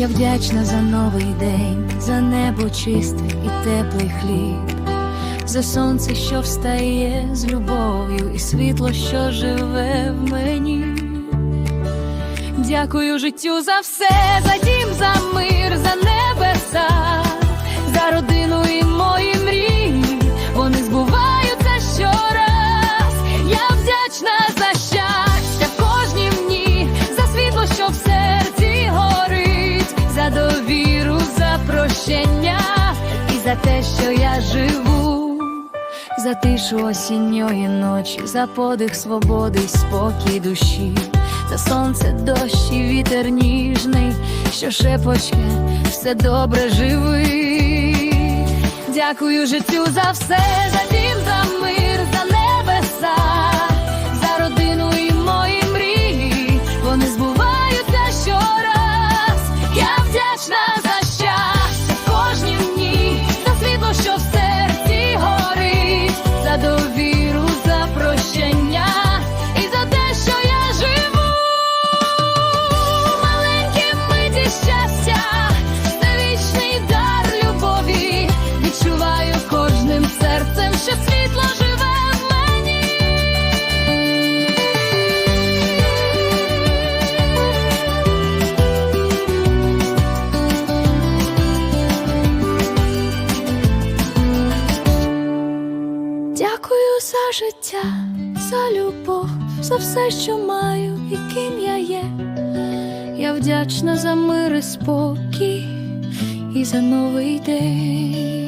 Я вдячна за новий день, за небо чисте і теплий хліб, за сонце, що встає з любов'ю, і світло, що живе в мені. Дякую життю за все, за прощення і за те, що я живу. За тишу осінньої ночі, за подих свободи спокій душі, за сонце, дощ і вітер ніжний, що шепоче, все добре живи. Дякую життю за все, за дім, за життя, за любов, за все, що маю і ким я є. Я вдячна за мир і спокій і за новий день.